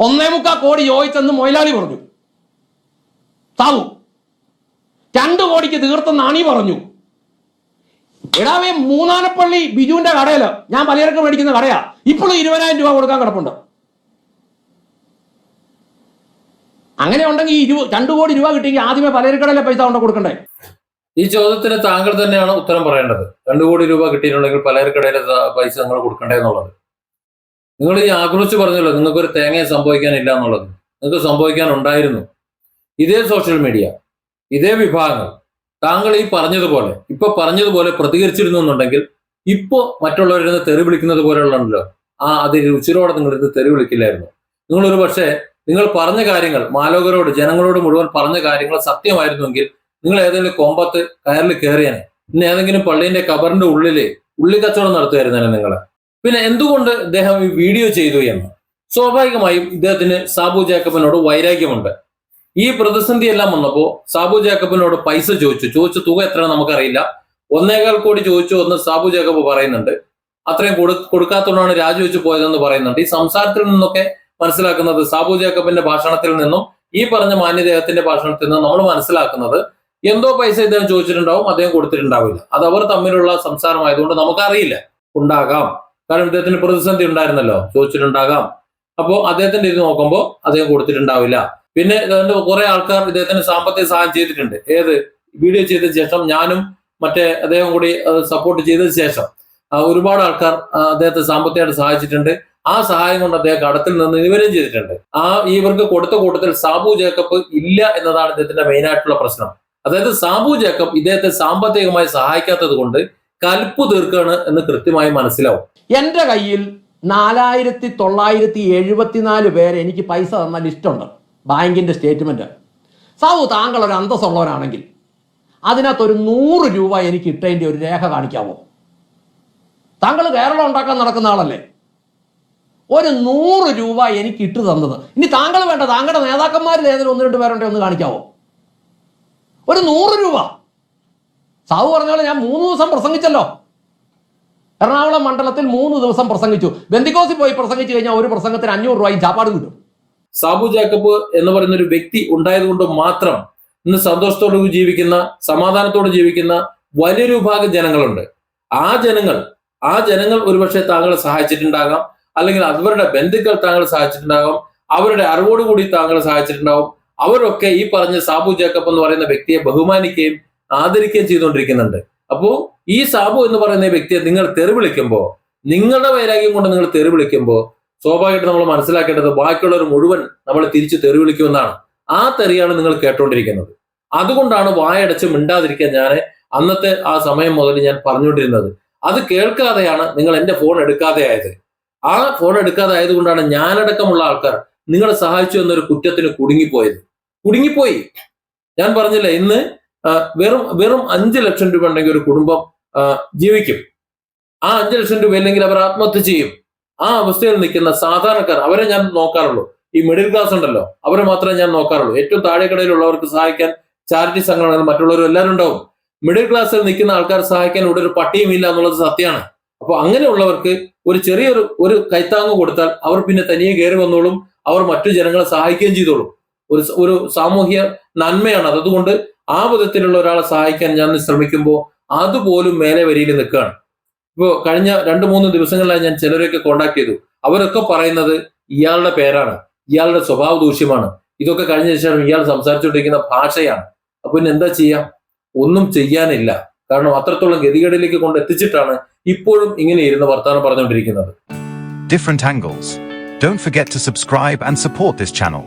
ഒന്നേ മുക്കാ കോടി ചോദിച്ചെന്ന് മൊയിലാളി പറഞ്ഞു. താവു. രണ്ട് കോടിക്ക് തീർത്തെന്ന് നാണി പറഞ്ഞു. എടാവേ മൂന്നാനപ്പള്ളി ബിജുവിന്റെ കടയിൽ ഞാൻ പലചരക്ക് മേടിക്കുന്ന കടയാ. ഇപ്പോഴും ഇരുപതിനായിരം രൂപ കൊടുക്കാൻ കിടപ്പുണ്ട്. അങ്ങനെ ഉണ്ടെങ്കിൽ രണ്ടു കോടി രൂപ കിട്ടിയെങ്കിൽ ആദ്യമേ പലചരക്കടയിലെ പൈസ കൊണ്ട് കൊടുക്കണ്ടേ? ഈ ചോദ്യത്തിന് താങ്കൾ തന്നെയാണ് ഉത്തരം പറയേണ്ടത്. രണ്ടു കോടി രൂപ കിട്ടിയിട്ടുണ്ടെങ്കിൽ പലയിരക്കടയിലെ പൈസ നിങ്ങൾ കൊടുക്കണ്ടേ എന്നുള്ളത്. നിങ്ങൾ ഈ ആക്രോശിച്ച് പറഞ്ഞല്ലോ നിങ്ങൾക്ക് ഒരു തേങ്ങയെ സംഭവിക്കാനില്ല എന്നുള്ളത്. നിങ്ങൾക്ക് സംഭവിക്കാൻ ഉണ്ടായിരുന്നു ഇതേ സോഷ്യൽ മീഡിയ ഇതേ വിഭാഗങ്ങൾ താങ്കൾ ഈ പറഞ്ഞതുപോലെ ഇപ്പൊ പറഞ്ഞതുപോലെ പ്രതികരിച്ചിരുന്നു എന്നുണ്ടെങ്കിൽ ഇപ്പോ മറ്റുള്ളവരിന്ന് തെറി വിളിക്കുന്നത് പോലെയുള്ളണ്ടല്ലോ ആ അതിൽ ഉച്ചിരോടെ നിങ്ങളിരുന്ന് തെറി വിളിക്കില്ലായിരുന്നു. നിങ്ങളൊരു പക്ഷേ നിങ്ങൾ പറഞ്ഞ കാര്യങ്ങൾ മാലോകരോട് ജനങ്ങളോട് മുഴുവൻ പറഞ്ഞ കാര്യങ്ങൾ സത്യമായിരുന്നുവെങ്കിൽ നിങ്ങൾ ഏതെങ്കിലും കൊമ്പത്ത് കയറിൽ കയറിയാണ് ഇന്ന് ഏതെങ്കിലും പള്ളീന്റെ കബറിന്റെ ഉള്ളിൽ ഉള്ളി കച്ചവടം നടത്തുമായിരുന്നേ നിങ്ങൾ പിന്നെ എന്തുകൊണ്ട് ഇദ്ദേഹം ഈ വീഡിയോ ചെയ്തു എന്ന്? സ്വാഭാവികമായും ഇദ്ദേഹത്തിന് സാബു ജേക്കബിനോട് വൈരാഗ്യമുണ്ട്. ഈ പ്രതിസന്ധി എല്ലാം വന്നപ്പോ സാബു ജേക്കബിനോട് പൈസ ചോദിച്ചു. ചോദിച്ച തുക എത്ര നമുക്കറിയില്ല. ഒന്നേകാൽ കോടി ചോദിച്ചു എന്ന് സാബു ജേക്കബ് പറയുന്നുണ്ട്. അത്രയും കൊടു കൊടുക്കാത്തതുകൊണ്ടാണ് രാജിവെച്ച് പോയതെന്ന് പറയുന്നുണ്ട്. ഈ സംസാരത്തിൽ നിന്നൊക്കെ മനസ്സിലാക്കുന്നത് സാബു ജേക്കബിന്റെ ഭാഷണത്തിൽ നിന്നും ഈ പറഞ്ഞ മാന്യദേഹത്തിന്റെ ഭാഷണത്തിൽ നിന്നും നമ്മൾ മനസ്സിലാക്കുന്നത് എന്തോ പൈസ ഇദ്ദേഹം ചോദിച്ചിട്ടുണ്ടാവും അദ്ദേഹം കൊടുത്തിട്ടുണ്ടാവില്ല. അത് അവർ തമ്മിലുള്ള സംസാരമായതുകൊണ്ട് നമുക്കറിയില്ല. ഉണ്ടാകാം. കാരണം ഇദ്ദേഹത്തിന് പ്രതിസന്ധി ഉണ്ടായിരുന്നല്ലോ. ചോദിച്ചിട്ടുണ്ടാകാം. അപ്പോൾ അദ്ദേഹത്തിന്റെ ഇത് നോക്കുമ്പോൾ അദ്ദേഹം കൊടുത്തിട്ടുണ്ടാവില്ല. പിന്നെ കുറെ ആൾക്കാർ ഇദ്ദേഹത്തിന് സാമ്പത്തിക സഹായം ചെയ്തിട്ടുണ്ട്. ഏത്? വീഡിയോ ചെയ്ത ശേഷം ഞാനും മറ്റേ അദ്ദേഹം കൂടി സപ്പോർട്ട് ചെയ്തതിനു ശേഷം ഒരുപാട് ആൾക്കാർ അദ്ദേഹത്തെ സാമ്പത്തികമായിട്ട് സഹായിച്ചിട്ടുണ്ട്. ആ സഹായം കൊണ്ട് അദ്ദേഹം കടത്തിൽ നിന്ന് നിവരം ചെയ്തിട്ടുണ്ട്. ആ ഇവർക്ക് കൊടുത്ത കൂട്ടത്തിൽ സാബു ജേക്കബ് ഇല്ല എന്നതാണ് ഇദ്ദേഹത്തിന്റെ മെയിൻ ആയിട്ടുള്ള പ്രശ്നം. അതായത് സാബു ജേക്കബ് ഇദ്ദേഹത്തെ സാമ്പത്തികമായി സഹായിക്കാത്തത് കൊണ്ട് കൽപ്പ് തീർക്കാണ് എന്ന് കൃത്യമായി മനസ്സിലാവും. എന്റെ കയ്യിൽ നാലായിരത്തി തൊള്ളായിരത്തി എഴുപത്തിനാല് പേര് എനിക്ക് പൈസ തന്ന ലിസ്റ്റുണ്ട് ബാങ്കിന്റെ സ്റ്റേറ്റ്മെന്റ് സാവു താങ്കൾ ഒരു അന്തസ്സുള്ളവനാണെങ്കിൽ അതിനകത്തൊരു നൂറ് രൂപ എനിക്ക് ഇട്ടതിന്റെ ഒരു രേഖ കാണിക്കാമോ താങ്കൾ കേരളം ഉണ്ടാക്കാൻ നടക്കുന്ന ആളല്ലേ? ഒരു നൂറ് രൂപ എനിക്ക് ഇട്ട് തന്നത്. ഇനി താങ്കൾ വേണ്ട താങ്കളുടെ നേതാക്കന്മാരിൽ ഏതെങ്കിലും ഒന്ന് രണ്ട് പേരുണ്ടെങ്കിൽ ഒന്ന് കാണിക്കാവോ? ഒരു നൂറ് രൂപ. സാവു പറഞ്ഞ പോലെ ഞാൻ മൂന്ന് ദിവസം പ്രസംഗിച്ചല്ലോ. എറണാകുളം മണ്ഡലത്തിൽ മൂന്ന് ദിവസം പ്രസംഗിച്ചു. ബന്ദിക്കോസിൽ പോയി പ്രസംഗിച്ചു കഴിഞ്ഞാൽ ഒരു പ്രസംഗത്തിന് അഞ്ഞൂറ് രൂപയും ചാപ്പാട് കിട്ടും. സാബു ജാക്കബ് എന്ന് പറയുന്ന ഒരു വ്യക്തി ഉണ്ടായതുകൊണ്ട് മാത്രം ഇന്ന് സന്തോഷത്തോടെ ജീവിക്കുന്ന സമാധാനത്തോടെ ജീവിക്കുന്ന വലിയൊരു വിഭാഗം ജനങ്ങളുണ്ട്. ആ ജനങ്ങൾ ആ ജനങ്ങൾ ഒരുപക്ഷെ താങ്കളെ സഹായിച്ചിട്ടുണ്ടാകാം. അല്ലെങ്കിൽ അവരുടെ ബന്ധുക്കൾ താങ്കളെ സഹായിച്ചിട്ടുണ്ടാകാം. അവരുടെ അറിവോടുകൂടി താങ്കളെ സഹായിച്ചിട്ടുണ്ടാകും. അവരൊക്കെ ഈ പറഞ്ഞ സാബു ജേക്കബ് എന്ന് പറയുന്ന വ്യക്തിയെ ബഹുമാനിക്കുകയും ആദരിക്കുകയും ചെയ്തുകൊണ്ടിരിക്കുന്നുണ്ട്. അപ്പോൾ ഈ സാബു എന്ന് പറയുന്ന വ്യക്തിയെ നിങ്ങൾ തെറി വിളിക്കുമ്പോൾ നിങ്ങളുടെ വൈരാഗ്യം കൊണ്ട് നിങ്ങൾ തെറി വിളിക്കുമ്പോൾ സ്വാഭാവികമായിട്ട് നമ്മൾ മനസ്സിലാക്കേണ്ടത് ബാക്കിയുള്ളവർ മുഴുവൻ നമ്മൾ തിരിച്ച് തെറി വിളിക്കുമെന്നാണ്. ആ തെറിയാണ് നിങ്ങൾ കേട്ടോണ്ടിരിക്കുന്നത്. അതുകൊണ്ടാണ് വായടച്ച് മിണ്ടാതിരിക്കാൻ ഞാൻ അന്നത്തെ ആ സമയം മുതൽ ഞാൻ പറഞ്ഞുകൊണ്ടിരുന്നത്. അത് കേൾക്കാതെയാണ് നിങ്ങൾ എന്റെ ഫോൺ എടുക്കാതെ ആയത് ആ ഫോൺ എടുക്കാതെ ആയതുകൊണ്ടാണ് ഞാനടക്കമുള്ള ആൾക്കാർ നിങ്ങളെ സഹായിച്ചു എന്നൊരു കുറ്റത്തിന് കുടുങ്ങിപ്പോയത്. കുടുങ്ങിപ്പോയി. ഞാൻ പറഞ്ഞില്ല ഇന്ന് വെറും വെറും അഞ്ച് ലക്ഷം രൂപ ഉണ്ടെങ്കിൽ ഒരു കുടുംബം ജീവിക്കും. ആ അഞ്ച് ലക്ഷം രൂപ ഇല്ലെങ്കിൽ അവർ ആത്മഹത്യ ചെയ്യും. ആ അവസ്ഥയിൽ നിൽക്കുന്ന സാധാരണക്കാർ അവരെ ഞാൻ നോക്കാറുള്ളൂ. ഈ മിഡിൽ ക്ലാസ് ഉണ്ടല്ലോ അവരെ മാത്രമേ ഞാൻ നോക്കാറുള്ളൂ. ഏറ്റവും താഴെക്കടയിലുള്ളവർക്ക് സഹായിക്കാൻ ചാരിറ്റി സംഘടനകൾ മറ്റുള്ളവരും എല്ലാവരും ഉണ്ടാവും. മിഡിൽ ക്ലാസ്സിൽ നിൽക്കുന്ന ആൾക്കാർ സഹായിക്കാൻ ഇവിടെ ഒരു പട്ടിയും ഇല്ല എന്നുള്ളത് സത്യമാണ്. അപ്പൊ അങ്ങനെയുള്ളവർക്ക് ഒരു ചെറിയൊരു ഒരു കൈത്താങ്ങ് കൊടുത്താൽ അവർ പിന്നെ തനിയെ കയറി വന്നോളും അവർ മറ്റു ജനങ്ങളെ സഹായിക്കുകയും ചെയ്തോളും. ഒരു ഒരു സാമൂഹ്യ നന്മയാണ് അതുകൊണ്ട് ആ വിധത്തിലുള്ള ഒരാളെ സഹായിക്കാൻ ഞാൻ ശ്രമിക്കുമ്പോൾ അതുപോലും മേലെ വരിയിൽ നിൽക്കുകയാണ്. ഇപ്പോ കഴിഞ്ഞ രണ്ട് മൂന്ന് ദിവസങ്ങളിലായി ഞാൻ ചിലരെയൊക്കെ കോണ്ടാക്ട് ചെയ്തു. അവരൊക്കെ പറയുന്നത് ഇയാളുടെ പേരാണ്. ഇയാളുടെ സ്വഭാവ ദൂഷ്യമാണ്. ഇതൊക്കെ കഴിഞ്ഞ ശേഷം ഇയാൾ സംസാരിച്ചുകൊണ്ടിരിക്കുന്ന ഭാഷയാണ്. അപ്പൊ പിന്നെ എന്താ ചെയ്യാം? ഒന്നും ചെയ്യാനില്ല. കാരണം അത്രത്തോളം ഗതികേടിലേക്ക് കൊണ്ട് എത്തിച്ചിട്ടാണ് ഇപ്പോഴും ഇങ്ങനെ ഇരുന്ന് വർത്തമാനം പറഞ്ഞുകൊണ്ടിരിക്കുന്നത്. Different angles. Don't forget to subscribe and support this channel.